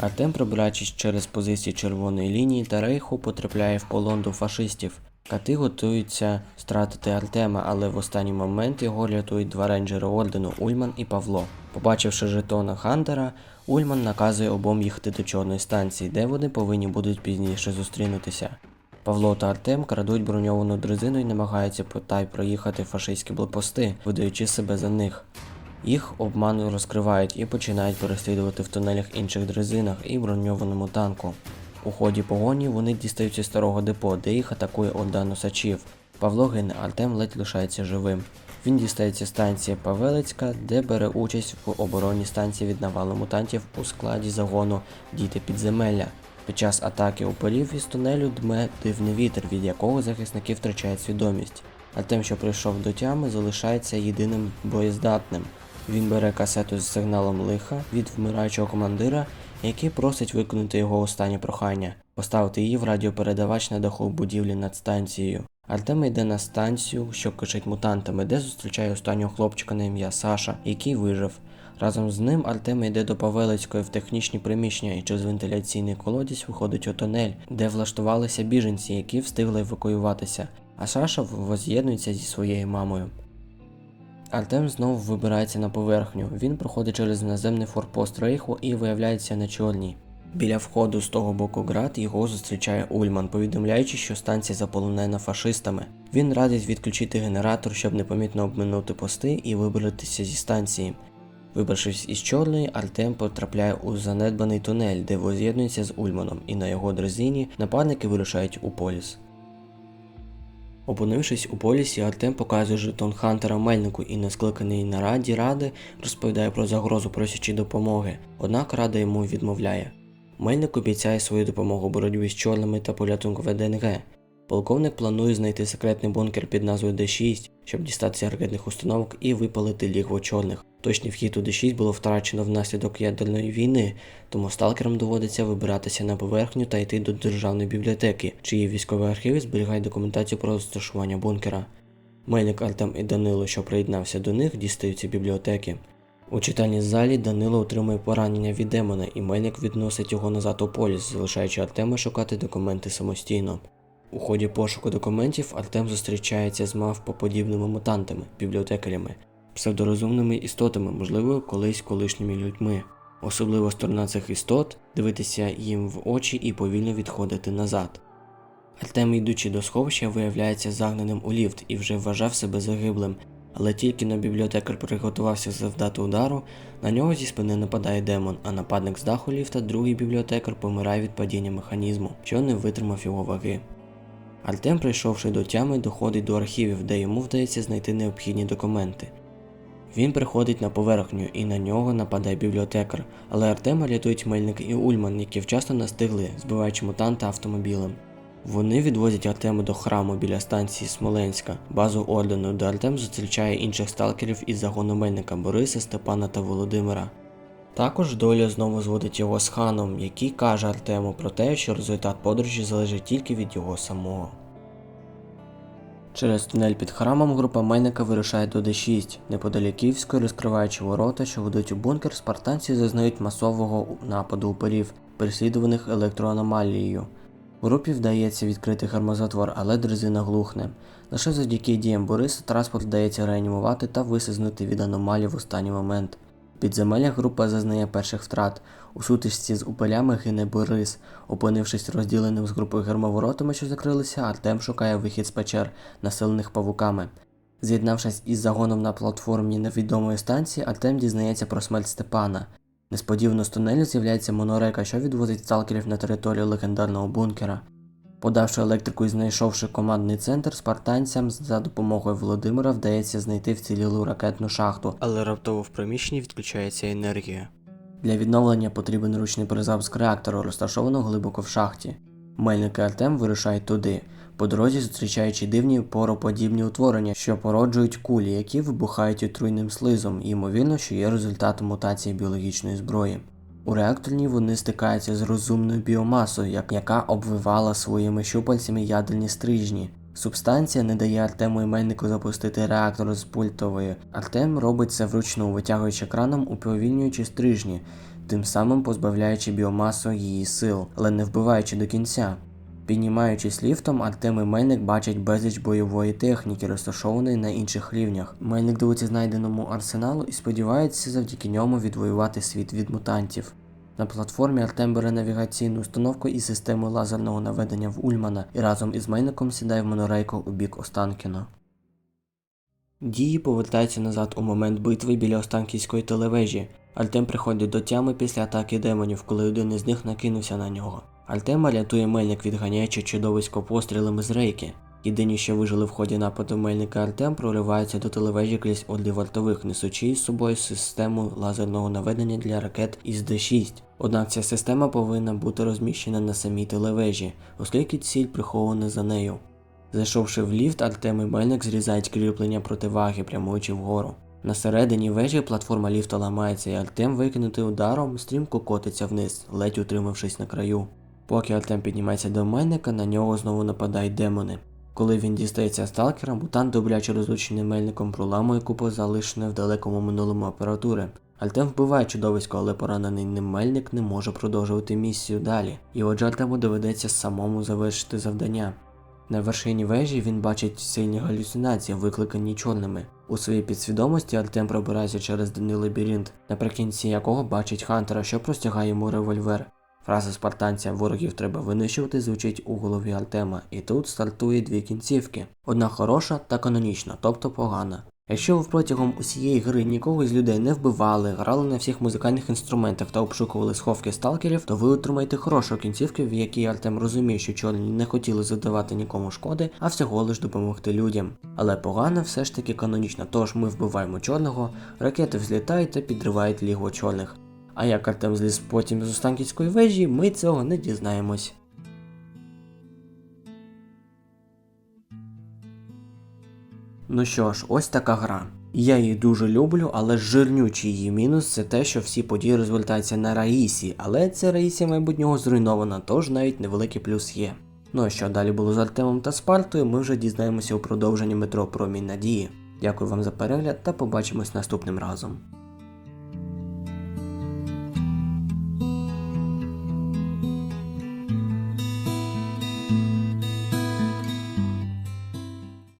Артем, пробираючись через позиції червоної лінії та рейху, потрапляє в полон до фашистів. Кати готуються стратити Артема, але в останній момент його рятують два рейнджери ордену Ульман і Павло. Побачивши жетона Хантера, Ульман наказує обом їхати до чорної станції, де вони повинні будуть пізніше зустрінутися. Павло та Артем крадуть броньовану дрезину і намагаються потай проїхати фашистські блокпости, видаючи себе за них. Їх обману розкривають і починають переслідувати в тунелях інших дрезинах і броньованому танку. У ході погоні вони дістаються старого депо, де їх атакує Орда Носачів. Павло гине, Артем ледь лишається живим. Він дістається станції Павелецька, де бере участь в обороні станції від навалу мутантів у складі загону Діти підземелля. Під час атаки упорів із тунелю дме дивний вітер, від якого захисники втрачають свідомість. Артем, що прийшов до тями, залишається єдиним боєздатним. Він бере касету з сигналом лиха від вмираючого командира, який просить виконати його останнє прохання поставити її в радіопередавач на даху будівлі над станцією. Артем йде на станцію, що кишить мутантами, де зустрічає останнього хлопчика на ім'я Саша, який вижив. Разом з ним Артем йде до Павелецької в технічні приміщення і через вентиляційний колодязь виходить у тунель, де влаштувалися біженці, які встигли евакуюватися, а Саша воз'єднується зі своєю мамою. Артем знову вибирається на поверхню. Він проходить через наземний форпост Рейху і виявляється на чорній. Біля входу з того боку град його зустрічає Ульман, повідомляючи, що станція заполонена фашистами. Він радить відключити генератор, щоб непомітно обминути пости і вибратися зі станції. Вибравшись із чорної, Артем потрапляє у занедбаний тунель, де воз'єднується з Ульманом, і на його дрезині нападники вирушають у поліс. Опинившись у полісі, Артем показує жетон Хантера Мельнику і на скликаній нараді ради розповідає про загрозу, просячи допомоги. Однак рада йому відмовляє. Мельник обіцяє свою допомогу боротьбі з чорними та порятунку ВДНГ. Полковник планує знайти секретний бункер під назвою Д6, щоб дістатися ракетних установок і випалити лігво чорних. Точний вхід у Д6 було втрачено внаслідок ядерної війни, тому сталкерам доводиться вибиратися на поверхню та йти до державної бібліотеки, чиї військові архіви зберігають документацію про розташування бункера. Мельник Артем і Данило, що приєднався до них, дістаються бібліотеки. У читальній залі Данило отримує поранення від демона, і Мельник відносить його назад у поліс, залишаючи Артема шукати документи самостійно. У ході пошуку документів Артем зустрічається з мавпоподібними мутантами, бібліотекарями, псевдорозумними істотами, можливо, колись колишніми людьми. Особлива сторона цих істот дивитися їм в очі і повільно відходити назад. Артем, йдучи до сховища, виявляється загнаним у ліфт і вже вважав себе загиблим, але тільки на бібліотекар приготувався завдати удару, на нього зі спини нападає демон, а нападник з даху ліфта, другий бібліотекар, помирає від падіння механізму, що не витримав його ваги. Артем, прийшовши до тями, доходить до архівів, де йому вдається знайти необхідні документи. Він приходить на поверхню і на нього нападає бібліотекар, але Артема рятують Мельник і Ульман, які вчасно настигли, збиваючи мутанта автомобілем. Вони відвозять Артема до храму біля станції Смоленська, базу ордену, де Артем зустрічає інших сталкерів із загону Мельника Бориса, Степана та Володимира. Також доля знову зводить його з ханом, який каже Артему про те, що результат подорожі залежить тільки від його самого. Через тунель під храмом група Мельника вирушає до Д6. Неподалік Київської, розкриваючи ворота, що ведуть у бункер, спартанці зазнають масового нападу уперів, переслідуваних електроаномалією. Групі вдається відкрити гермозатвор, але дрезина глухне. Лише завдяки діям Бориса транспорт вдається реанімувати та висизнути від аномалій в останній момент. В підземеллях група зазнає перших втрат. У сутичці з упелями гине Борис. Опинившись розділеним з групою гермоворотами, що закрилися, Артем шукає вихід з печер, населених павуками. З'єднавшись із загоном на платформі невідомої станції, Артем дізнається про смерть Степана. Несподівано з тунелю з'являється монорека, що відвозить сталкерів на територію легендарного бункера. Подавши електрику і знайшовши командний центр, спартанцям за допомогою Володимира вдається знайти вцілілу ракетну шахту, але раптово в приміщенні відключається енергія. Для відновлення потрібен ручний перезапуск реактору, розташованого глибоко в шахті. Мельник і Артем вирушають туди, по дорозі зустрічаючи дивні пороподібні утворення, що породжують кулі, які вибухають отруйним слизом, і ймовірно, що є результатом мутації біологічної зброї. У реакторній вони стикаються з розумною біомасою, як- яка обвивала своїми щупальцями ядерні стрижні. Субстанція не дає Артему іменнику запустити реактор з пультової. Артем робить це вручну, витягуючи краном, уповільнюючи стрижні. тим самим позбавляючи біомасу її сил, але не вбиваючи до кінця. Піднімаючись ліфтом, Артем і Мельник бачать безліч бойової техніки, розташованої на інших рівнях. Мельник дивиться знайденому арсеналу і сподівається завдяки ньому відвоювати світ від мутантів. На платформі Артем бере навігаційну установку і систему лазерного наведення в Ульмана і разом із Мельником сідає в монорейку у бік Останкіно. Дії повертаються назад у момент битви біля Останківської телевежі. Артем приходить до тями після атаки демонів, коли один із них накинувся на нього. Артема рятує мельник, відганяючи чудовисько пострілами з рейки. Єдині, що вижили в ході нападу мельника Артем, прориваються до телевежі крізь одлі вартових, несучи із собою систему лазерного наведення для ракет із Д6. Однак ця система повинна бути розміщена на самій телевежі, оскільки ціль прихована за нею. Зайшовши в ліфт, Артем і Мельник зрізають кріплення противаги, прямуючи вгору. На середині вежі платформа ліфта ламається, і Артем, викинутий ударом, стрімко котиться вниз, ледь утримавшись на краю. Поки Артем піднімається до Мельника, на нього знову нападають демони. Коли він дістається сталкера, мутант, добряче розлучений мельником, проламує купу залишеної в далекому минулому апаратури. Артем вбиває чудовисько, але поранений ним мельник не може продовжувати місію далі, і отже Артему доведеться самому завершити завдання. На вершині вежі він бачить сильні галюцинації, викликані чорними. У своїй підсвідомості Артем пробирається через дивний лабіринт, наприкінці якого бачить Хантера, що простягає йому револьвер. Фраза спартанця ворогів треба винищувати звучить у голові Артема, і тут стартує дві кінцівки: одна хороша та канонічна, тобто погана. Якщо ви протягом усієї гри нікого з людей не вбивали, грали на всіх музикальних інструментах та обшукували сховки сталкерів, то ви отримаєте хорошу кінцівку, в якій Артем розуміє, що чорні не хотіли задавати нікому шкоди, а всього лиш допомогти людям. Але погана все ж таки канонічна, тож ми вбиваємо чорного, ракети взлітають та підривають лігво чорних. А як Артем зліз потім з Останківської вежі, ми цього не дізнаємось. Ну що ж, ось така гра. Я її дуже люблю, але жирнючий її мінус це те, що всі події розвертаються на Раїсі, але ця Раїсі майбутнього зруйнована, тож навіть невеликий плюс є. Ну а що далі було з Артемом та Спартою, ми вже дізнаємося у продовженні метро Промінь Надії. Дякую вам за перегляд та побачимось наступним разом.